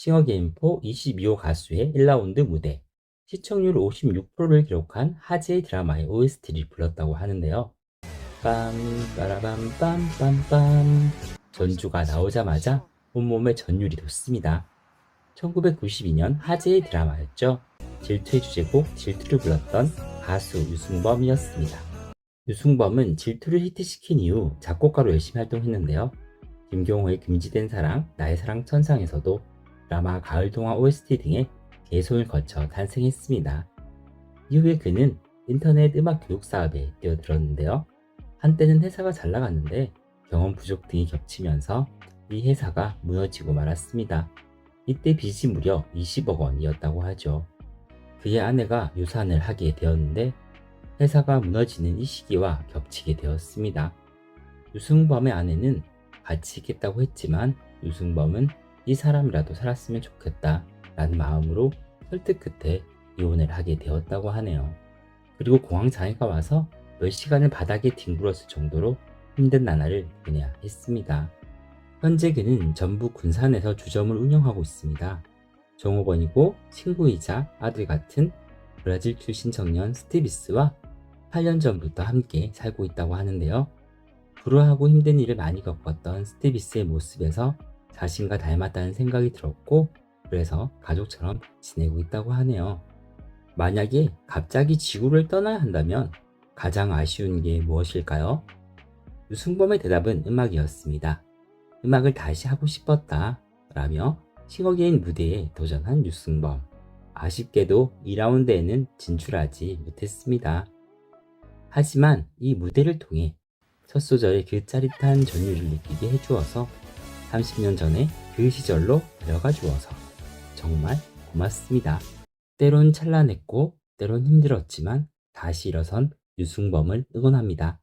싱어게임포 22호 가수의 1라운드 무대, 시청률 56%를 기록한 하지의 드라마의 OST를 불렀다고 하는데요. 빰, 빠라밤, 빰, 빰, 빰. 전주가 나오자마자 온몸에 전율이 돋습니다. 1992년 하지의 드라마였죠. 질투의 주제곡 질투를 불렀던 가수 유승범이었습니다. 유승범은 질투를 히트시킨 이후 작곡가로 열심히 활동했는데요. 김경호의 금지된 사랑, 나의 사랑 천상에서도 드라마 가을 동화 OST 등의 개손을 거쳐 탄생했습니다. 이후에 그는 인터넷 음악 교육 사업에 뛰어들었는데요. 한때는 회사가 잘 나갔는데 경험 부족 등이 겹치면서 이 회사가 무너지고 말았습니다. 이때 빚이 무려 20억 원이었다고 하죠. 그의 아내가 유산을 하게 되었는데 회사가 무너지는 이 시기와 겹치게 되었습니다. 유승범의 아내는 같이 있겠다고 했지만 유승범은 이 사람이라도 살았으면 좋겠다 라는 마음으로 설득 끝에 이혼을 하게 되었다고 하네요. 그리고 공황 장애가 와서 몇 시간을 바닥에 뒹굴었을 정도로 힘든 나날을 보내야 했습니다. 현재 그는 전북 군산에서 주점을 운영하고 있습니다. 종업원이고 친구이자 아들 같은 브라질 출신 청년 스티비스와 8년 전부터 함께 살고 있다고 하는데요. 불우하고 힘든 일을 많이 겪었던 스티비스의 모습에서 자신과 닮았다는 생각이 들었고 그래서 가족처럼 지내고 있다고 하네요. 만약에 갑자기 지구를 떠나야 한다면 가장 아쉬운 게 무엇일까요? 유승범의 대답은 음악이었습니다. 음악을 다시 하고 싶었다 라며 싱어게인 무대에 도전한 유승범. 아쉽게도 2라운드에는 진출하지 못했습니다. 하지만 이 무대를 통해 첫 소절의 그 짜릿한 전율을 느끼게 해주어서 30년 전에 그 시절로 데려가 주어서 정말 고맙습니다. 때론 찬란했고 때론 힘들었지만 다시 일어선 유승범을 응원합니다.